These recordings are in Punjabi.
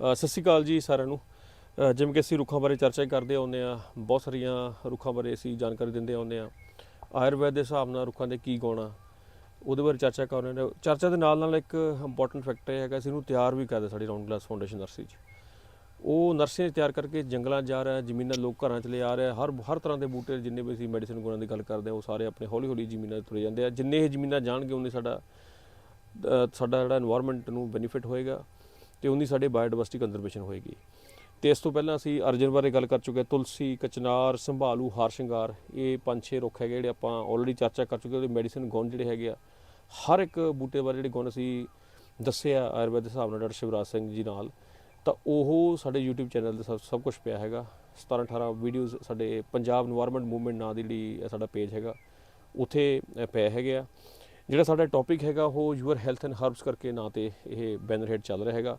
ਸਤਿ ਸ਼੍ਰੀ ਅਕਾਲ ਜੀ ਸਾਰਿਆਂ ਨੂੰ। ਜਿਵੇਂ ਕਿ ਅਸੀਂ ਰੁੱਖਾਂ ਬਾਰੇ ਚਰਚਾ ਕਰਦੇ ਆਉਂਦੇ ਆ ਬਹੁਤ ਸਾਰੀਆਂ ਰੁੱਖਾਂ ਬਾਰੇ ਅਸੀਂ ਜਾਣਕਾਰੀ ਦਿੰਦੇ ਆਉਂਦੇ ਆ ਆਯੁਰਵੈਦ ਦੇ ਹਿਸਾਬ ਨਾਲ ਰੁੱਖਾਂ ਦੇ ਕੀ ਗੁਣਾ ਉਹਦੇ ਬਾਰੇ ਚਰਚਾ ਕਰ ਰਹੇ ਨੇ। ਚਰਚਾ ਦੇ ਨਾਲ ਨਾਲ ਇੱਕ ਇੰਪੋਰਟੈਂਟ ਫੈਕਟਰ ਹੈਗਾ, ਅਸੀਂ ਨੂੰ ਤਿਆਰ ਵੀ ਕਰਦੇ ਸਾਡੀ ਰਾਉਂਡ ਗਲਾਸ ਫਾਊਂਡੇਸ਼ਨ ਨਰਸਰੀ 'ਚ। ਉਹ ਨਰਸਰੀ ਤਿਆਰ ਕਰਕੇ ਜੰਗਲਾਂ ਜਾ ਰਿਹਾ, ਜ਼ਮੀਨਾਂ ਲੋਕ ਘਰਾਂ 'ਚ ਲੈ ਆ ਰਿਹਾ, ਹਰ ਹਰ ਤਰ੍ਹਾਂ ਦੇ ਬੂਟੇ ਜਿੰਨੇ ਵੀ ਅਸੀਂ ਮੈਡੀਸਨ ਗੁਣਾਂ ਦੀ ਗੱਲ ਕਰਦੇ ਆ ਉਹ ਸਾਰੇ ਆਪਣੇ ਹੌਲੀ ਹੌਲੀ ਜ਼ਮੀਨਾਂ 'ਚ ਤੁਰੇ ਜਾਂਦੇ ਆ। ਜਿੰਨੇ ਇਹ ਜ਼ਮੀਨਾਂ ਜਾਣਗੇ, ਉਹਨੇ ਸਾਡਾ ਸਾਡਾ ਜਿਹੜਾ এনवायरमेंट ਨੂੰ ਬੈਨੀਫਿਟ ਹੋਏਗਾ। ਤੇ ਉਹਦੀ ਸਾਡੇ ਬਾਇਓਡਾਇਵਰਸਿਟੀ ਕੰਜ਼ਰਵੇਸ਼ਨ ਹੋਏਗੀ। ਤੇ ਇਸ ਤੋਂ ਪਹਿਲਾਂ ਅਸੀਂ ਅਰਜਨ ਬਾਰੇ ਗੱਲ ਕਰ ਚੁੱਕੇ ਤੁਲਸੀ, ਕਚਨਾਰ, ਸੰਭਾਲੂ ਹਾਰ ਸ਼ਿੰਗਾਰ ਇਹ ਪੰਜ ਛੇ ਰੁੱਖ ਹੈਗੇ ਜਿਹੜੇ ਆਪਾਂ ਆਲਰੇਡੀ ਚਰਚਾ ਕਰ ਚੁੱਕੇ ਉਹਦੇ ਮੈਡੀਸਨ ਗੁਣ ਜਿਹੜੇ ਹੈਗੇ ਆ, ਹਰ ਇੱਕ ਬੂਟੇ ਬਾਰੇ ਜਿਹੜੇ ਗੁਣ ਅਸੀਂ ਦੱਸਿਆ ਆਯੁਰਵੇਦ ਦੇ ਹਿਸਾਬ ਨਾਲ ਡਾਕਟਰ ਸ਼ਿਵਰਾਜ ਸਿੰਘ ਜੀ ਨਾਲ, ਤਾਂ ਉਹ ਸਾਡੇ YouTube ਚੈਨਲ ਤੇ ਸਭ ਕੁਝ ਪਿਆ ਹੈਗਾ। 17 18 ਵੀਡੀਓਜ਼ ਸਾਡੇ ਪੰਜਾਬ এনवायरमेंट ਮੂਵਮੈਂਟ ਨਾਂ ਦੀ ਜਿਹੜੀ ਸਾਡਾ ਪੇਜ ਹੈਗਾ, ਉਥੇ ਪਏ ਹੈਗੇ ਆ। ਜਿਹੜਾ ਸਾਡਾ ਟੌਪਿਕ ਹੈਗਾ, ਉਹ ਯੂਅਰ ਹੈਲਥ ਐਂਡ ਹਰਬਸ ਕਰਕੇ ਨਾਂ ਤੇ ਇਹ ਬੈਨਰ ਹੈਡ ਚੱਲ ਰਿਹਾ ਹੈਗਾ।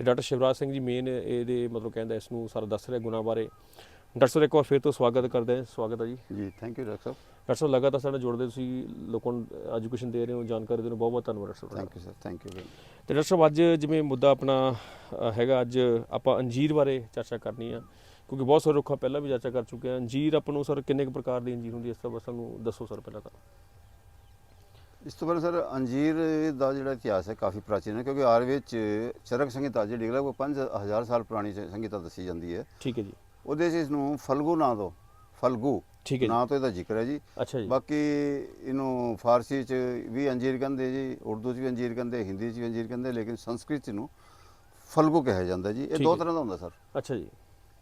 ਤੇ ਡਾਕਟਰ ਸ਼ਿਵਰਾਜ ਸਿੰਘ ਜੀ ਮੇਨ ਇਹਦੇ ਮਤਲਬ ਕਹਿੰਦਾ ਇਸ ਨੂੰ ਸਾਰਾ ਦੱਸ ਰਿਹਾ ਗੁਣਾ ਬਾਰੇ। ਡਾਕਟਰ ਸਾਹਿਬ ਇੱਕ ਵਾਰ ਫਿਰ ਤੋਂ ਸਵਾਗਤ ਕਰਦੇ ਹਾਂ। ਸਵਾਗਤ ਹੈ ਜੀ। ਜੀ ਥੈਂਕ ਯੂ ਡਾਕਟਰ ਸਾਹਿਬ। ਡਾਕਟਰ ਸਾਹਿਬ ਲਗਾਤਾਰ ਸਾਡਾ ਜੁੜਦੇ ਤੁਸੀਂ ਲੋਕਾਂ ਨੂੰ ਐਜੂਕੇਸ਼ਨ ਦੇ ਰਹੇ ਹੋ ਜਾਣਕਾਰੀ ਦੇ ਰਹੇ ਹੋ। ਬਹੁਤ ਬਹੁਤ ਧੰਨਵਾਦ doctor Sahib thank you sir thank you ਤੇ ਡਾਕਟਰ ਸਾਹਿਬ ਅੱਜ ਜਿਵੇਂ ਮੁੱਦਾ ਆਪਣਾ ਹੈਗਾ ਅੱਜ ਆਪਾਂ ਅੰਜੀਰ ਬਾਰੇ ਚਰਚਾ ਕਰਨੀ ਆ। ਕਿਉਂਕਿ ਬਹੁਤ ਸਾਰੇ ਰੁੱਖਾਂ ਪਹਿਲਾਂ ਵੀ ਚਰਚਾ ਕਰ ਚੁੱਕੇ ਆ। ਅੰਜੀਰ ਆਪਾਂ ਨੂੰ ਸਰ ਕਿੰਨੇ ਕੁ ਪ੍ਰਕਾਰ ਦੀ ਅੰਜੀਰ ਹੁੰਦੀ ਹੈ? ਇਸ ਦਾ ਬਸ ਸਾਨੂੰ ਦੱਸੋ ਸਰ ਪਹਿਲਾਂ ਤਾਂ। ਇਸ ਤੋਂ ਪਹਿਲਾਂ ਸਰ ਅੰਜੀਰ ਦਾ ਜਿਹੜਾ ਇਤਿਹਾਸ ਹੈ ਕਾਫੀ ਪ੍ਰਾਚੀਨ ਹੈ ਕਿਉਂਕਿ ਆਯੁਰਵੇਦ ਚ ਚਰਕ ਸੰਹਿਤਾ ਜਿਹੜੀ ਉਹ 5000 ਸਾਲ ਪੁਰਾਣੀ ਸੰਹਿਤਾ ਦੱਸੀ ਜਾਂਦੀ ਹੈ। ਠੀਕ ਹੈ ਜੀ। ਉਹਦੇ 'ਚ ਇਸ ਨੂੰ ਫਲਗੂ ਨਾਂ ਤੋਂ ਫਲਗੂ। ਠੀਕ ਹੈ ਨਾਂ ਤੋਂ ਇਹਦਾ ਜ਼ਿਕਰ ਹੈ ਜੀ। ਅੱਛਾ ਜੀ। ਬਾਕੀ ਇਹਨੂੰ ਫਾਰਸੀ ਚ ਵੀ ਅੰਜੀਰ ਕਹਿੰਦੇ ਜੀ ਉਰਦੂ ਚ ਵੀ ਅੰਜੀਰ ਕਹਿੰਦੇ ਹਿੰਦੀ ਚ ਵੀ ਅੰਜੀਰ ਕਹਿੰਦੇ ਲੇਕਿਨ ਸੰਸਕ੍ਰਿਤ ਚ ਇਹਨੂੰ ਫਲਗੂ ਕਿਹਾ ਜਾਂਦਾ ਜੀ। ਇਹ ਦੋ। ਤਰ੍ਹਾਂ ਦਾ ਹੁੰਦਾ ਸਰ। ਅੱਛਾ ਜੀ।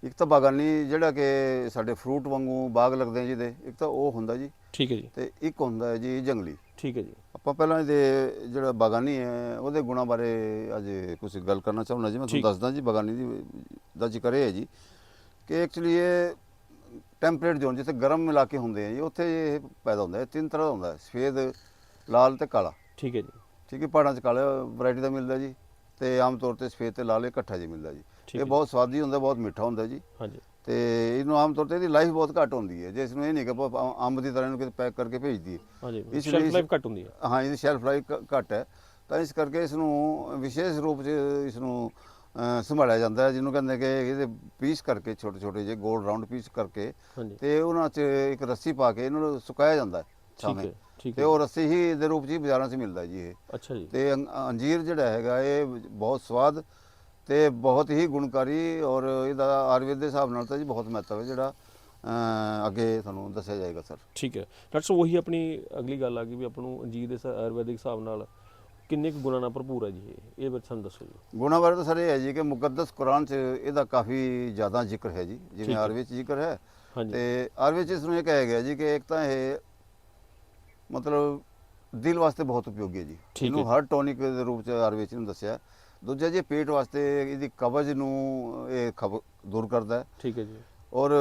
ਇੱਕ ਤਾਂ ਬਾਗਾਨੀ ਜਿਹੜਾ ਕਿ ਸਾਡੇ ਫਰੂਟ ਵਾਂਗੂ ਬਾਗ ਲੱਗਦੇ ਆ ਜਿਹਦੇ ਇੱਕ ਤਾਂ ਉਹ ਹੁੰਦਾ ਜੀ। ਠੀਕ ਹੈ ਜੀ। ਤੇ ਇੱਕ ਹੁੰਦਾ ਹੈ ਜੀ ਜੰਗਲੀ। ਠੀਕ ਹੈ ਜੀ। ਆਪਾਂ ਪਹਿਲਾਂ ਇਹਦੇ ਜਿਹੜਾ ਬਾਗਾਨੀ ਹੈ ਉਹਦੇ ਗੁਣਾਂ ਬਾਰੇ ਅੱਜ ਕੁਝ ਗੱਲ ਕਰਨਾ ਚਾਹੁੰਦਾ ਜੀ ਮੈਂ। ਤੁਹਾਨੂੰ ਦੱਸਦਾ ਜੀ ਬਾਗਾਨੀ ਦੀ ਦਾ ਜ਼ਿਕਰ ਇਹ ਹੈ ਜੀ ਕਿ ਐਕਚੁਅਲੀ ਇਹ ਟੈਂਪਰੇਟ ਜ਼ੋਨ ਜਿੱਥੇ ਗਰਮ ਇਲਾਕੇ ਹੁੰਦੇ ਆ ਜੀ ਉੱਥੇ ਇਹ ਪੈਦਾ ਹੁੰਦਾ ਹੈ ਤਿੰਨ ਤਰ੍ਹਾਂ ਦਾ ਹੁੰਦਾ ਹੈ ਸਫੇਦ ਲਾਲ ਤੇ ਕਾਲਾ। ਠੀਕ ਹੈ ਜੀ। ਠੀਕ ਹੈ ਪਹਾੜਾਂ 'ਚ ਕਾਲਾ ਵੈਰਾਈਟੀ ਦਾ ਮਿਲਦਾ ਜੀ। ਤੇ ਆਮ ਤੌਰ ਤੇ ਸਫੇਦ ਤੇ ਲਾਲ ਇਕੱਠਾ ਜੀ ਮਿਲਦਾ ਜੀ। ਇਹ। ਬਹੁਤ ਸਵਾਦੀ ਹੁੰਦਾ ਬਹੁਤ ਮਿੱਠਾ ਹੁੰਦਾ ਜੀ। ਹਾਂਜੀ। ਤੇ ਇਹਨੂੰ ਆਮ ਤੌਰ ਤੇ ਇਹਦੀ ਲਾਈਫ ਬਹੁਤ ਘੱਟ ਹੁੰਦੀ ਹੈ। ਜੇ ਇਸ ਨੂੰ ਇਹ ਨਹੀਂ ਕਿ ਆਪਾਂ ਅੰਬ ਦੀ ਤਰ੍ਹਾਂ ਇਹਨੂੰ ਕਿਤੇ ਪੈਕ ਕਰਕੇ ਭੇਜ ਦਈਏ। ਹਾਂਜੀ ਇਸ ਸ਼ੈਲਫ ਲਈ- ਲਾਈਫ ਘੱਟ ਹੁੰਦੀ ਹੈ। ਹਾਂ ਇਹਦੀ ਸ਼ੈਲਫ ਲਾਈਫ ਘੱਟ ਹੈ। ਤਾਂ ਇਸ ਕਰਕੇ ਇਸ ਨੂੰ ਵਿਸ਼ੇਸ਼ ਰੂਪ 'ਚ ਇਸ ਨੂੰ ਸੰਭਾਲਿਆ ਜਾਂਦਾ ਹੈ ਜਿਹਨੂੰ ਕਹਿੰਦੇ ਕਿ ਇਹਦੇ ਪੀਸ ਕਰਕੇ ਛੋਟੇ ਛੋਟੇ ਜਿਹੇ ਗੋਲ ਰਾਉਂਡ ਪੀਸ ਕਰਕੇ ਤੇ ਉਹਨਾਂ 'ਚ ਇੱਕ ਰੱਸੀ ਪਾ ਕੇ ਇਹਨਾਂ ਨੂੰ ਸੁਕਾਇਆ ਜਾਂਦਾ ਹੈ ਠੀਕ ਹੈ। ਤੇ ਹੈ ਉਹ ਰੱਸੀ ਹੀ ਦੇ ਰੂਪ 'ਚ ਹੀ ਬਾਜ਼ਾਰਾਂ 'ਚ ਮਿਲਦਾ ਜੀ ਇਹ। ਅੱਛਾ ਜੀ। ਤੇ ਅੰਜੀਰ ਜਿਹੜਾ ਹੈਗਾ ਇਹ ਬਹੁਤ ਸਵਾਦ ਤੇ ਬਹੁਤ ਹੀ ਗੁਣਕਾਰੀ ਔਰ ਇਹਦਾ ਆਯੁਰਵੇਦ ਦੇ ਹਿਸਾਬ ਨਾਲ ਤਾਂ ਜੀ ਬਹੁਤ ਮਹੱਤਵ ਹੈ ਜਿਹੜਾ ਅੱਗੇ ਤੁਹਾਨੂੰ ਦੱਸਿਆ ਜਾਏਗਾ ਸਰ। ਠੀਕ ਹੈ। ਡਾਕਟਰ ਸਾਹਿਬ ਉਹੀ ਆਪਣੀ ਅਗਲੀ ਗੱਲ ਆ ਗਈ ਵੀ ਆਪਾਂ ਨੂੰ ਅੰਜੀਰ ਦੇ ਸ- ਆਯੁਰਵੈਦਿਕ ਹਿਸਾਬ ਨਾਲ ਕਿੰਨੇ ਕੁ ਗੁਣਾਂ ਨਾਲ ਭਰਪੂਰ ਹੈ ਜੀ ਇਹ? ਇਹ ਬਾਰੇ ਸਾਨੂੰ ਦੱਸੋ ਜੀ। ਗੁਣਾਂ ਬਾਰੇ ਤਾਂ ਸਰ ਇਹ ਹੈ ਜੀ ਕਿ ਮੁਕੱਦਸ ਕੁਰਾਨ 'ਚ ਇਹਦਾ ਕਾਫੀ ਜ਼ਿਆਦਾ ਜ਼ਿਕਰ ਹੈ ਜੀ ਜਿਵੇਂ। ਆਯੁਰਵੇਦ 'ਚ ਜ਼ਿਕਰ ਹੈ। ਹਾਂਜੀ। ਤੇ ਆਯੁਰਵੇਦ 'ਚ ਇਸ ਨੂੰ ਇਹ ਕਿਹਾ ਗਿਆ ਜੀ ਕਿ ਇੱਕ ਤਾਂ ਇਹ ਮਤਲਬ ਦਿਲ ਵਾਸਤੇ ਬਹੁਤ ਉਪਯੋਗੀ ਹੈ ਜੀ। ਇਹਨੂੰ। ਹਰ ਟੌਨਿਕ ਦੇ ਰੂਪ 'ਚ ਆਯੁਰਵੇਦ ਨੂੰ ਦੱਸਿਆ। ਦੂਜਾ ਜੀ ਪੇਟ ਵਾਸਤੇ ਇਹਦੀ ਕਬਜ਼ ਨੂੰ ਇਹ ਖਬ ਦੂਰ ਕਰਦਾ ਹੈ। ਠੀਕ ਹੈ ਜੀ। ਔਰ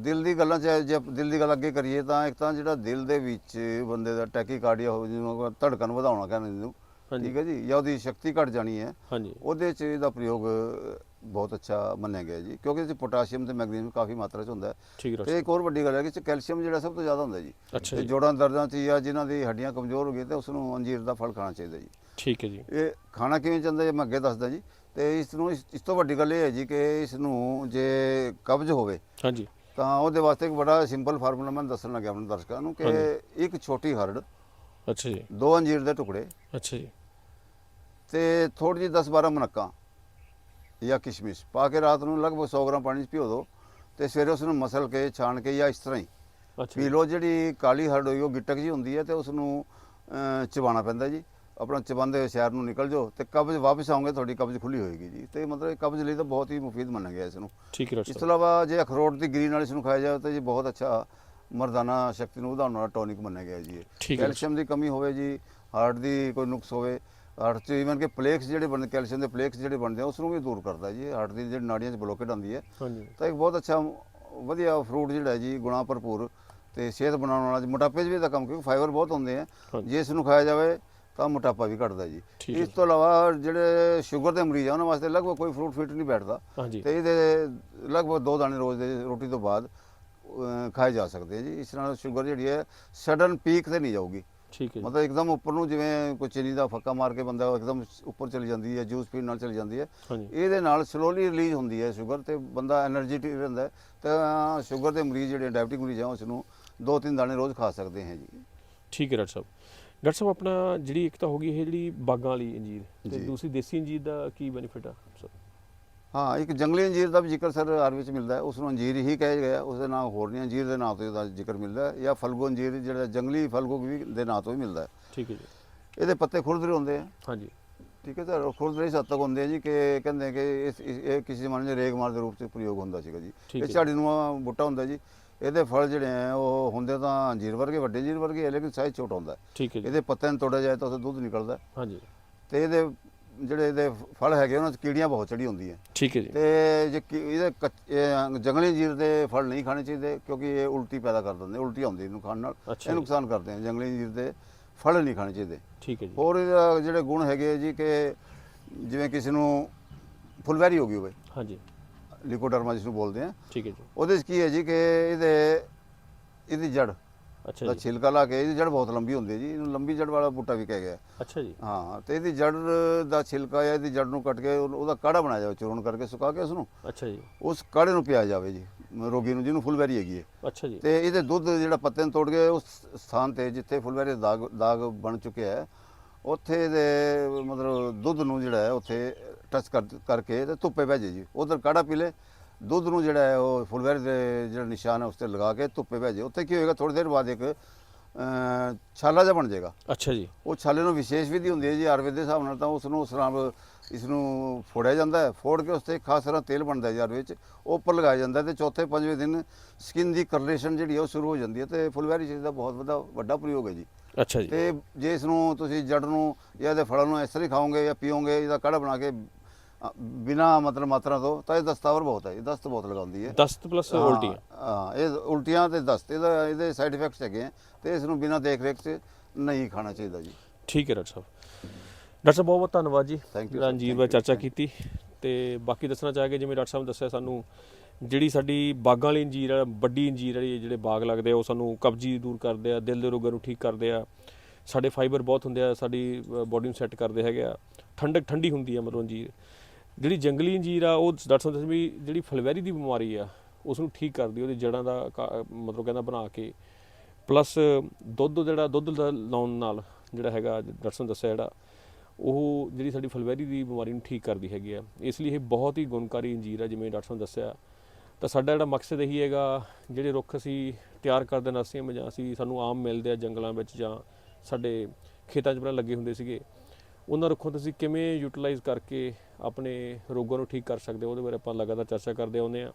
ਦਿਲ ਦੀ ਗੱਲਾਂ 'ਚ ਜੇ ਦਿਲ ਦੀ ਗੱਲ ਅੱਗੇ ਕਰੀਏ ਤਾਂ ਇੱਕ ਤਾਂ ਜਿਹੜਾ ਦਿਲ ਦੇ ਵਿੱਚ ਬੰਦੇ ਦਾ ਟੈਕੀਕਾਰਡੀਆ ਹੋ ਜਿਹਨੂੰ ਧੜਕਣ ਵਧਾਉਣਾ ਕਹਿੰਦੇ ਨੇ ਠੀਕ ਹੈ ਜੀ ਜਾਂ ਉਹਦੀ ਸ਼ਕਤੀ ਘਟ ਜਾਣੀ ਹੈ ਹਾਂਜੀ। ਉਹਦੇ 'ਚ ਇਹਦਾ ਪ੍ਰਯੋਗ ਬਹੁਤ ਅੱਛਾ ਮੰਨਿਆ ਗਿਆ ਜੀ ਕਿਉਂਕਿ 'ਚ ਪੋਟਾਸ਼ੀਅਮ ਤੇ ਮੈਗਨੀਜ਼ੀਅਮ ਕਾਫੀ ਮਾਤਰਾ 'ਚ ਹੁੰਦਾ ਹੈ। ਠੀਕ ਹੈ ਤੇ ਇੱਕ ਹੋਰ ਵੱਡੀ ਗੱਲ ਹੈ ਕਿ ਇਹ 'ਚ ਕੈਲਸ਼ੀਅਮ ਜਿਹੜਾ ਸਭ ਤੋਂ ਜ਼ਿਆਦਾ ਹੁੰਦਾ ਜੀ। ਅੱਛਾ ਤੇ ਜੀ। ਜੋੜਾਂ ਦਰਦਾਂ 'ਚ ਜਾਂ ਜਿਨ੍ਹਾਂ ਦੀ ਹੱਡੀਆਂ ਕਮਜ਼ੋਰ ਹੋ ਗਈਆਂ ਤੇ ਉਸ ਨੂੰ ਅੰਜੀਰ ਦਾ ਫਲ ਖਾਣਾ ਚਾਹੀਦਾ ਜੀ। ਠੀਕ ਹੈ ਜੀ। ਇਹ ਖਾਣਾ ਕਿਵੇਂ ਚਾਹੁੰਦਾ ਜੀ ਮੈਂ ਅੱਗੇ ਦੱਸਦਾ ਜੀ। ਤੇ ਇਸ ਨੂੰ ਇਸ ਇਸ ਤੋਂ ਵੱਡੀ ਗੱਲ ਇਹ ਹੈ ਜੀ ਕਿ ਇਸ ਨੂੰ ਜੇ ਕਬਜ਼ ਹੋਵੇ ਹਾਂਜੀ। ਤਾਂ ਉਹਦੇ ਵਾਸਤੇ ਇੱਕ ਬੜਾ ਸਿੰਪਲ ਫਾਰਮੂਲਾ ਮੈਂ ਦੱਸਣ ਲੱਗਿਆ ਆਪਣੇ ਦਰਸ਼ਕਾਂ ਨੂੰ ਕਿ ਇੱਕ ਛੋਟੀ ਹਰੜ ਅੱਛਾ ਜੀ। ਦੋ ਅੰਜੀਰ ਦੇ ਟੁਕੜੇ ਅੱਛਾ ਜੀ। ਤੇ ਥੋੜੀ ਜਿਹੀ 10-12 ਮਨੱਕਾਂ ਜਾਂ ਕਿਸ਼ਮਿਸ਼। ਪਾ ਕੇ ਰਾਤ ਨੂੰ ਲਗਭਗ 100 ਗ੍ਰਾਮ ਪਾਣੀ 'ਚ ਭਿਓ ਦਿਓ ਤੇ ਸਵੇਰੇ ਉਸ ਨੂੰ ਮਸਲ ਕੇ ਛਾਣ ਕੇ ਜਾਂ ਇਸ ਤਰ੍ਹਾਂ ਹੀ। ਪੀ ਲਓ ਜਿਹੜੀ ਕਾਲੀ ਹਰੜ ਹੋਈ ਉਹ ਗਿੱਟਕ ਜੀ ਹੁੰਦੀ ਹੈ ਤੇ ਉਸ ਨੂੰ ਅਹ, ਚਬਾਉਣਾ ਪੈਂਦਾ ਜੀ। ਆਪਣਾ ਚਬਾਉਂਦੇ ਹੋਏ ਸ਼ਹਿਰ ਨੂੰ ਨਿਕਲ ਜਾਓ ਤੇ ਕਬਜ਼ ਵਾਪਸ ਆਉਂਗੇ ਤੁਹਾਡੀ ਕਬਜ਼ ਖੁੱਲੀ ਹੋਏਗੀ ਜੀ। ਤੇ ਮਤਲਬ ਕਬਜ਼ ਲਈ ਤਾਂ ਬਹੁਤ ਹੀ ਮੁਫੀਦ ਮੰਨਿਆ ਗਿਆ ਇਸ ਨੂੰ। ਠੀਕ ਹੈ ਇਸ ਤੋਂ ਇਲਾਵਾ ਜੇ ਅਖਰੋਟ ਦੀ ਗਰੀ ਨਾਲ ਇਸ ਨੂੰ ਖਾਇਆ ਜਾਵੇ ਤਾਂ ਜੀ ਬਹੁਤ ਅੱਛਾ ਮਰਦਾਨਾ ਸ਼ਕਤੀ ਨੂੰ ਵਧਾਉਣ ਵਾਲਾ ਟੌਨਿਕ ਮੰਨਿਆ ਗਿਆ ਜੀ ਕੈਲਸ਼ੀਅਮ ਦੀ ਕਮੀ ਹੋਵੇ ਜੀ ਹਾਰਟ ਦੀ ਕੋਈ ਨੁਕਸ ਹੋਵੇ ਹਾਰਟ 'ਚ ਇਵਨ ਕਿ ਪਲੇਕਸ ਜਿਹੜੇ ਬਣਦੇ ਕੈਲਸ਼ੀਅਮ ਦੇ ਪਲੇਕਸ ਜਿਹੜੇ ਬਣਦੇ ਆ ਉਸ ਨੂੰ ਵੀ ਦੂਰ ਕਰਦਾ ਜੀ। ਹਾਰਟ ਦੀ ਜਿਹੜੀ ਨਾੜੀਆਂ 'ਚ ਬਲੋਕੇਡ ਆਉਂਦੀ ਹੈ। ਹਾਂਜੀ। ਤਾਂ ਇੱਕ ਬਹੁਤ ਅੱਛਾ ਵਧੀਆ ਫਰੂਟ ਜਿਹੜਾ ਜੀ ਗੁਣਾ ਭਰਪੂਰ ਤੇ ਸਿਹਤ ਬਣਾਉਣ ਵਾਲਾ ਜੀ। ਮੋਟਾਪੇ 'ਚ ਵੀ ਇਹਦਾ ਕੰਮ ਕਿਉਂਕਿ ਫਾਈਬਰ ਬਹੁਤ ਹੁੰਦੇ ਆ। ਜੇ ਇਸ ਨੂੰ ਖਾਇਆ ਜਾਵੇ ਤਾਂ ਮੋਟਾਪਾ ਵੀ ਘਟਦਾ ਜੀ। ਇਸ ਤੋਂ ਇਲਾਵਾ ਜਿਹੜੇ ਸ਼ੂਗਰ ਦੇ ਮਰੀਜ਼ ਆ ਉਹਨਾਂ ਵਾਸਤੇ ਲਗਭਗ ਕੋਈ ਫਰੂਟ ਫਿਟ ਨਹੀਂ ਬੈਠਦਾ। ਤੇ ਇਹਦੇ ਲਗਭਗ ਦੋ ਦਾਣੇ ਰੋਜ਼ ਦੇ ਰੋਟੀ ਤੋਂ ਬਾਅਦ ਖਾਏ ਜਾ ਸਕਦੇ ਆ ਜੀ। ਇਸ ਨਾਲ ਸ਼ੂਗਰ ਜਿਹੜੀ ਹੈ ਸਡਨ ਪੀਕ ਤੇ ਨਹੀਂ ਜਾਊਗੀ। ਠੀਕ ਹੈ ਮਤਲਬ ਇੱਕਦਮ ਉੱਪਰ ਨੂੰ ਜਿਵੇਂ ਕੋਈ ਚੀਨੀ ਦਾ ਫੱਕਾ ਮਾਰ ਕੇ ਬੰਦਾ ਇੱਕਦਮ ਉੱਪਰ ਚਲੀ ਜਾਂਦੀ ਹੈ ਜੂਸ ਪੀਣ ਨਾਲ ਚਲੀ ਜਾਂਦੀ ਹੈ। ਇਹਦੇ ਨਾਲ ਸਲੋਲੀ ਰਿਲੀਜ਼ ਹੁੰਦੀ ਹੈ ਸ਼ੂਗਰ ਤੇ ਬੰਦਾ એનર્ਜੈਟਿਕ ਰਹਿੰਦਾ ਹੈ। ਤਾਂ ਸ਼ੂਗਰ ਦੇ ਮਰੀਜ਼ ਜਿਹੜੇ ਡਾਇਬਟਿਕ ਮਰੀਜ਼ ਹੈ ਉਸ ਨੂੰ ਦੋ ਤਿੰਨ ਦਾਣੇ ਰੋਜ਼ ਖਾ ਸਕਦੇ ਹੈ ਜੀ। ਠੀਕ ਹੈ ਡਾਕਟਰ ਸਾਹਿਬ। ਡਾਕਟਰ ਸਾਹਿਬ ਆਪਣਾ ਜਿਹੜੀ ਇੱਕ ਤਾਂ ਹੋ ਗਈ ਇਹ ਜਿਹੜੀ ਬਾਗਾਂ ਵਾਲੀ ਅੰਜੀਰ ਤੇ ਜੀ। ਦੂਸਰੀ ਦੇਸੀ ਅੰਜੀਰ ਦਾ ਕੀ ਬੈਨੀਫਿਟ ਆ ਸਰ ਹਾਂ ਇੱਕ ਜੰਗਲੀ ਅੰਜੀਰ ਦਾ ਵੀ ਜ਼ਿਕਰ ਸਰ ਆਰ ਵਿੱਚ ਮਿਲਦਾ ਹੈ। ਉਸ ਨੂੰ ਅੰਜੀਰ ਹੀ ਕਿਹਾ ਗਿਆ ਉਸ ਦੇ ਨਾਲ ਹੋਰ ਨਹੀਂ ਅੰਜੀਰ ਦੇ ਨਾਂ ਤੋਂ ਇਹਦਾ ਜ਼ਿਕਰ ਮਿਲਦਾ ਹੈ ਜਾਂ ਫਲਗੂ ਅੰਜੀਰ ਜਿਹੜਾ ਜੰਗਲੀ ਫਲਗੂ ਵੀ ਦੇ ਨਾਂ ਤੋਂ ਵੀ ਮਿਲਦਾ ਹੈ। ਠੀਕ ਹੈ ਜੀ। ਇਹਦੇ ਪੱਤੇ ਖੁਰਦਰੇ ਹੁੰਦੇ ਆ। ਹਾਂਜੀ। ਠੀਕ ਹੈ ਸਰ ਖੁਰਦਰੇ ਇਸ ਹੱਦ ਤੱਕ ਹੁੰਦੇ ਆ ਜੀ ਕਿ ਕਹਿੰਦੇ ਕਿ ਇਸ ਇਹ ਕਿਸੇ ਜ਼ਮਾਨੇ 'ਚ ਰੇਗਮਾਰ ਦੇ ਰੂਪ 'ਚ ਪ੍ਰਯੋਗ ਹੁੰਦਾ ਸੀਗਾ ਜੀ। ਇਹ ਹੈ। ਝਾੜੀ ਨੂੰ ਬੂਟਾ ਹੁੰਦਾ ਜੀ। ਇਹਦੇ ਫਲ ਜਿਹੜੇ ਆ ਉਹ ਹੁੰਦੇ ਤਾਂ ਅੰਜੀਰ ਵਰਗੇ ਵੱਡੇ ਅੰਜੀਰ ਵਰਗੇ ਲੇਕਿਨ ਸਾਈਜ਼ ਛੋਟਾ ਹੁੰਦਾ ਹੈ। ਠੀਕ ਹੈ ਜੀ। ਇਹਦੇ ਪੱਤੇ ਨੂੰ ਤੋੜਿਆ ਜਾਏ ਤਾਂ ਉਹਦਾ ਦੁੱਧ ਨਿਕਲਦਾ ਹੈ। ਹਾਂਜੀ। ਤੇ ਇਹਦੇ ਜਿਹੜੇ ਇਹਦੇ ਫਲ ਹੈਗੇ ਉਹਨਾਂ 'ਚ ਕੀੜੀਆਂ ਬਹੁਤ ਚੜੀ ਹੁੰਦੀਆਂ। ਠੀਕ ਹੈ ਜੀ। ਤੇ ਜੇ ਕੀ- ਇਹਦੇ ਕੱਚ- ਇਹ ਜੰਗਲੀ ਜੀਰ ਦੇ ਫਲ ਨਹੀਂ ਖਾਣੇ ਚਾਹੀਦੇ ਕਿਉਂਕਿ ਇਹ ਉਲਟੀ ਪੈਦਾ ਕਰ ਦਿੰਦੇ ਉਲਟੀ ਆਉਂਦੀ ਇਹਨੂੰ ਖਾਣ ਨਾਲ। ਅੱਛਾ ਇਹ ਜੀ। ਨੁਕਸਾਨ ਕਰਦੇ ਆ ਜੰਗਲੀ ਜੀਰ ਦੇ ਫਲ ਨਹੀਂ ਖਾਣੇ ਚਾਹੀਦੇ। ਠੀਕ ਹੈ ਜੀ। ਹੋਰ ਇਹਦਾ ਜਿਹੜੇ ਗੁਣ ਹੈਗੇ ਆ ਜੀ ਕਿ ਜਿਵੇਂ ਕਿਸੇ ਨੂੰ ਫੁਲਵੈਰੀ ਹੋ ਗਈ ਹੋਵੇ। ਹਾਂਜੀ। ਲਿਕੋਡਰਮਾ ਜਿਸ ਨੂੰ ਬੋਲਦੇ ਆ। ਠੀਕ ਹੈ ਜੀ। ਉਹਦੇ 'ਚ ਕੀ ਹੈ ਜੀ ਕਿ ਇਹਦੇ ਇਹਦੀ ਜੜ ਅੱਛਾ ਦਾ ਜੀ। ਛਿਲਕਾ ਲਾ ਕੇ ਇਹਦੀ ਜੜ ਬਹੁਤ ਲੰਬੀ ਹੁੰਦੀ ਹੈ ਜੀ ਇਹਨੂੰ ਲੰਬੀ ਜੜ ਵਾਲਾ ਬੂਟਾ ਵੀ ਕਹਿ ਗਿਆ। ਅੱਛਾ ਜੀ। ਹਾਂ ਤੇ ਇਹਦੀ ਜੜ ਦਾ ਛਿਲਕਾ ਜਾਂ ਇਹਦੀ ਜੜ ਨੂੰ ਕੱਟ ਕੇ ਉਹਦਾ ਕਾੜਾ ਬਣਾਇਆ ਜਾਵੇ ਚੂਰਨ ਕਰਕੇ ਸੁਕਾ ਕੇ ਉਸ ਨੂੰ ਅੱਛਾ ਜੀ। ਉਸ ਕਾੜੇ ਨੂੰ ਪਿਆ ਜਾਵੇ ਜੀ ਰੋਗੀ ਨੂੰ ਜਿਹਨੂੰ ਫੁਲਵੈਰੀ ਹੈਗੀ ਹੈ। ਅੱਛਾ ਜੀ। ਤੇ ਇਹਦੇ ਦੁੱਧ ਜਿਹੜਾ ਪੱਤੇ ਨੂੰ ਤੋੜ ਕੇ ਉਸ ਸਥਾਨ ਤੇ ਜਿੱਥੇ ਫੁਲਵੈਰੀ ਦਾ ਦਾਗ ਦਾਗ ਬਣ ਚੁੱਕਿਆ ਹੈ ਉੱਥੇ ਦੇ ਮਤਲਬ ਦੁੱਧ ਨੂੰ ਜਿਹੜਾ ਹੈ ਉੱਥੇ ਟੱਚ ਕਰ ਕਰਕੇ ਤੇ ਧੁੱਪੇ ਭੇਜੇ ਜੀ। ਉਧਰ ਕਾੜਾ ਪੀ ਲੇ ਦੁੱਧ ਨੂੰ ਜਿਹੜਾ ਹੈ ਉਹ ਫੁਲਵੈਰੀ ਦੇ ਜਿਹੜਾ ਨਿਸ਼ਾਨ ਹੈ ਉਸ ਤੇ ਲਗਾ ਕੇ ਧੁੱਪੇ ਭੇਜੇ। ਉੱਥੇ ਕੀ ਹੋਏਗਾ ਥੋੜੀ ਦੇਰ ਬਾਅਦ ਇੱਕ ਛਾਲਾ ਜਿਹਾ ਬਣ ਜਾਏਗਾ। ਅੱਛਾ ਜੀ। ਉਹ ਛਾਲੇ ਨੂੰ ਵਿਸ਼ੇਸ਼ ਵਿਧੀ ਹੁੰਦੀ ਹੈ ਜੀ ਆਯੁਰਵੇਦ ਦੇ ਹਿਸਾਬ ਨਾਲ ਤਾਂ ਉਸ ਨੂੰ ਨਾਲ ਇਸ ਨੂੰ ਫੋੜਿਆ ਜਾਂਦਾ ਹੈ। ਫੋੜ ਕੇ ਉਸ ਤੇ ਖਾਸ ਤਰ੍ਹਾਂ ਤੇਲ ਬਣਦਾ ਹੈ ਜੀ ਆਯੁਰਵੇਦ ਵਿੱਚ ਉਹ ਉੱਪਰ ਲਗਾਇਆ ਜਾਂਦਾ ਤੇ ਚੌਥੇ ਪੰਜਵੇਂ ਦਿਨ ਸਕਿਨ ਦੀ ਕਰਲੇਸ਼ਨ ਜਿਹੜੀ ਹੈ ਉਹ ਸ਼ੁਰੂ ਹੋ ਜਾਂਦੀ ਹੈ ਤੇ ਫੁਲਵੈਰੀ ਚੀਜ਼ ਦਾ ਬਹੁਤ ਵੱਡਾ ਵੱਡਾ ਪ੍ਰਯੋਗ ਹੈ ਜੀ। ਅੱਛਾ ਜੀ। ਤੇ ਜੇ ਇਸ ਨੂੰ ਤੁਸੀਂ ਜੜ ਨੂੰ ਜਾਂ ਇਹਦੇ ਫਲਾਂ ਨੂੰ ਇਸ ਤਰ੍ਹਾਂ ਖਾਓਗੇ ਜਾਂ ਪੀਓਗੇ ਇਹਦਾ ਕਾੜਾ ਬਣਾ ਕੇ ਬਿਨਾਂ ਮਤਲਬ ਮਾਤਰਾ ਤੋਂ ਤਾਂ ਇਹ ਦਸਤਾਵਰ ਬਹੁਤ ਹੈ ਇਹ ਦਸਤ ਬਹੁਤ ਲਗਾਉਂਦੀ ਹੈ। ਦਸਤ ਪਲੱਸ ਹਾਂ, ਉਲਟੀਆਂ। ਹਾਂ ਇਹ ਉਲਟੀਆਂ ਤੇ ਦਸਤ ਇਹਦਾ ਇਹਦੇ ਸਾਈਡ ਇਫੈਕਟਸ ਹੈਗੇ ਆ ਤੇ ਇਸ ਨੂੰ ਬਿਨਾਂ ਦੇਖ ਰੇਖ ਚ ਨਹੀਂ ਖਾਣਾ ਚਾਹੀਦਾ ਜੀ। ਠੀਕ ਹੈ ਡਾਕਟਰ ਸਾਹਿਬ। ਡਾਕਟਰ ਸਾਹਿਬ ਬਹੁਤ ਬਹੁਤ ਧੰਨਵਾਦ ਜੀ। Thank you, ਜਿਹੜਾ sir. ਅੰਜੀਰ Thank ਬਾਰੇ you, ਚਰਚਾ. ਕੀਤੀ ਤੇ ਬਾਕੀ ਦੱਸਣਾ ਚਾਹਾਂਗੇ ਜਿਵੇਂ ਡਾਕਟਰ ਸਾਹਿਬ ਨੇ ਦੱਸਿਆ ਸਾਨੂੰ ਜਿਹੜੀ ਸਾਡੀ ਬਾਗਾਂ ਵਾਲੀ ਅੰਜੀਰ ਆ ਵੱਡੀ ਅੰਜੀਰ ਵਾਲੀ ਜਿਹੜੇ ਬਾਗ ਲੱਗਦੇ ਆ ਉਹ ਸਾਨੂੰ ਕਬਜੀ ਦੂਰ ਕਰਦੇ ਆ ਦਿਲ ਦੇ ਰੋਗਾਂ ਨੂੰ ਠੀਕ ਕਰਦੇ ਆ। ਸਾਡੇ ਫਾਈਬਰ ਬਹੁਤ ਹੁੰਦੇ ਆ ਸਾਡੀ ਬਾਡੀ ਨੂੰ ਸੈੱਟ ਕਰਦੇ ਹੈਗੇ ਆ। ਠੰਡਕ ਠੰਡੀ ਹੁੰਦੀ ਆ ਮਤਲਬ ਅੰਜੀਰ। ਜਿਹੜੀ ਜੰਗਲੀ ਅੰਜੀਰ ਆ, ਉਹ ਡਾਕਟਰ ਸਾਹਿਬ ਦੱਸ ਵੀ ਜਿਹੜੀ ਫਲਵੈਰੀ ਦੀ ਬਿਮਾਰੀ ਆ ਉਸ ਨੂੰ ਠੀਕ ਕਰਦੀ ਉਹਦੀ ਜੜਾਂ ਦਾ ਕਾ- ਮਤਲਬ ਕਹਿੰਦਾ ਬਣਾ ਕੇ। ਪਲੱਸ ਦੁੱਧ ਜਿਹੜਾ, ਦੁੱਧ ਦਾ ਲਾਉਣ ਨਾਲ ਜਿਹੜਾ ਹੈਗਾ ਡਾਕਟਰ ਸਾਹਿਬ ਦੱਸਿਆ ਜਿਹੜਾ, ਉਹ ਜਿਹੜੀ ਸਾਡੀ ਫਲਵੈਰੀ ਦੀ ਬਿਮਾਰੀ ਨੂੰ ਠੀਕ ਕਰਦੀ ਹੈਗੀ ਆ। ਇਸ ਲਈ ਇਹ ਬਹੁਤ ਹੀ ਗੁਣਕਾਰੀ ਅੰਜੀਰ ਆ, ਜਿਵੇਂ ਡਾਕਟਰ ਸਾਹਿਬ ਦੱਸਿਆ। ਤਾਂ ਸਾਡਾ ਜਿਹੜਾ ਮਕਸਦ ਇਹੀ ਹੈਗਾ, ਜਿਹੜੇ ਰੁੱਖ ਅਸੀਂ ਤਿਆਰ ਕਰਦੇ ਨਰਸਰੀਆਂ ਜਾਂ ਅਸੀਂ ਸਾਨੂੰ ਆਮ ਮਿਲਦੇ ਆ ਜੰਗਲਾਂ ਵਿੱਚ ਜਾਂ ਸਾਡੇ ਖੇਤਾਂ 'ਚ ਪਹਿਲਾਂ ਲੱਗੇ ਹੁੰਦੇ ਸੀਗੇ ਉਹਨਾਂ ਰੁੱਖਾਂ ਅਸੀਂ ਕਿਵੇਂ ਯੂਟਿਲਾਈਜ਼ ਕਰਕੇ ਆਪਣੇ ਰੋਗਾਂ ਨੂੰ ਠੀਕ ਕਰ ਸਕਦੇ ਉਹਦੇ ਬਾਰੇ ਆਪਾਂ ਲਗਾਤਾਰ ਚਰਚਾ ਕਰਦੇ ਆਉਂਦੇ ਆ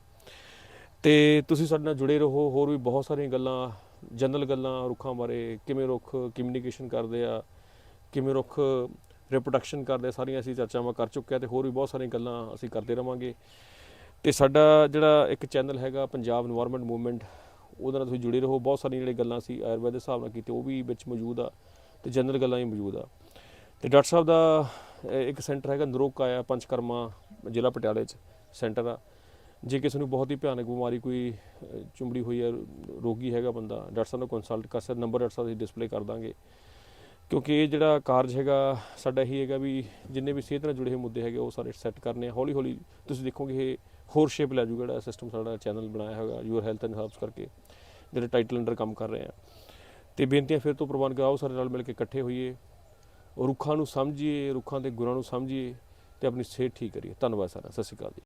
ਤੇ ਤੁਸੀਂ ਸਾਡੇ ਨਾਲ ਜੁੜੇ ਰਹੋ, ਹੋਰ ਵੀ ਬਹੁਤ ਸਾਰੀਆਂ ਗੱਲਾਂ ਜਨਰਲ ਗੱਲਾਂ, ਰੁੱਖਾਂ ਬਾਰੇ, ਕਿਵੇਂ ਰੁੱਖ ਕਮਿਊਨੀਕੇਸ਼ਨ ਕਰਦੇ ਆ, ਕਿਵੇਂ ਰੁੱਖ ਰਿਪਰੋਡਕਸ਼ਨ ਕਰਦੇ ਸਾਰੀਆਂ ਅਸੀਂ ਚਰਚਾਵਾਂ ਕਰ ਚੁੱਕੇ ਆ ਤੇ ਹੋਰ ਵੀ ਬਹੁਤ ਸਾਰੀਆਂ ਗੱਲਾਂ ਅਸੀਂ ਕਰਦੇ ਰਵਾਂਗੇ। ਤੇ ਸਾਡਾ ਜਿਹੜਾ ਇੱਕ ਚੈਨਲ ਹੈਗਾ, ਪੰਜਾਬ এনवायरमेंट ਮੂਵਮੈਂਟ ਉਹਦੇ ਨਾਲ ਤੁਸੀਂ ਜੁੜੇ ਰਹੋ। ਬਹੁਤ ਸਾਰੀਆਂ ਜਿਹੜੀਆਂ ਗੱਲਾਂ ਸੀ ਆਯੁਰਵੈਦ ਦੇ ਹਿਸਾਬ ਨਾਲ ਕੀਤੇ ਉਹ ਵੀ ਵਿੱਚ ਮੌਜੂਦ ਆ ਤੇ ਜਨਰਲ ਗੱਲਾਂ ਵੀ ਮੌਜੂਦ ਆ। ਤੇ ਡਾਕਟਰ ਸਾਹਿਬ ਦਾ ਇੱਕ ਸੈਂਟਰ ਹੈਗਾ ਨਰੋਕ ਆਇਆ ਪੰਚਕਰਮਾ, ਜ਼ਿਲ੍ਹਾ ਪਟਿਆਲੇ 'ਚ, ਸੈਂਟਰ ਆ। ਜੇ ਕਿਸੇ ਨੂੰ ਬਹੁਤ ਹੀ ਭਿਆਨਕ ਬਿਮਾਰੀ ਕੋਈ ਚੁੰਬੜੀ ਹੋਈ ਹੈ ਰੋਗੀ ਹੈਗਾ ਬੰਦਾ, ਡਾਕਟਰ ਸਾਹਿਬ ਨੂੰ ਕੰਸਲਟ ਕਰ ਸਕਦਾ, ਨੰਬਰ ਡਾਕਟਰ ਸਾਹਿਬ ਅਸੀਂ ਡਿਸਪਲੇ ਕਰ ਦਾਂਗੇ। ਕਿਉਂਕਿ ਇਹ ਜਿਹੜਾ ਕਾਰਜ ਹੈਗਾ, ਸਾਡਾ ਇਹੀ ਹੈਗਾ ਵੀ ਜਿੰਨੇ ਵੀ ਸਿਹਤ ਨਾਲ ਜੁੜੇ ਹੋਏ ਮੁੱਦੇ ਹੈਗੇ, ਉਹ ਸਾਰੇ ਸੈੱਟ ਕਰਨੇ ਆ। ਹੌਲੀ ਹੌਲੀ ਤੁਸੀਂ ਦੇਖੋਗੇ ਇਹ ਹੋਰ ਸ਼ੇਪ ਲੈ ਜੂਗਾ ਜਿਹੜਾ ਸਿਸਟਮ ਸਾਡਾ ਚੈਨਲ ਬਣਾਇਆ ਹੈਗਾ ਯੂਅਰ ਹੈਲਥ ਐਂਡ ਹਰਬਸ ਕਰਕੇ, ਜਿਹੜੇ ਟਾਈਟਲ ਅੰਡਰ ਕੰਮ ਕਰ ਰਹੇ ਆ। ਤੇ ਬੇਨਤੀਆਂ ਫਿਰ ਤੋਂ ਪ੍ਰਵਾਨ ਕਰਾਓ, ਸਾਰੇ ਨਾਲ ਮਿਲ ਕੇ ਇਕੱਠੇ ਹੋਈਏ। ਰੁੱਖਾਂ ਨੂੰ ਸਮਝੀਏ, ਰੁੱਖਾਂ ਦੇ ਗੁਣਾਂ ਨੂੰ ਸਮਝੀਏ ਤੇ ਆਪਣੀ ਸਿਹਤ ਠੀਕ ਕਰੀਏ। ਧੰਨਵਾਦ ਸਾਰਾ ਸਤਿ ਸ਼੍ਰੀ ਅਕਾਲ ਜੀ।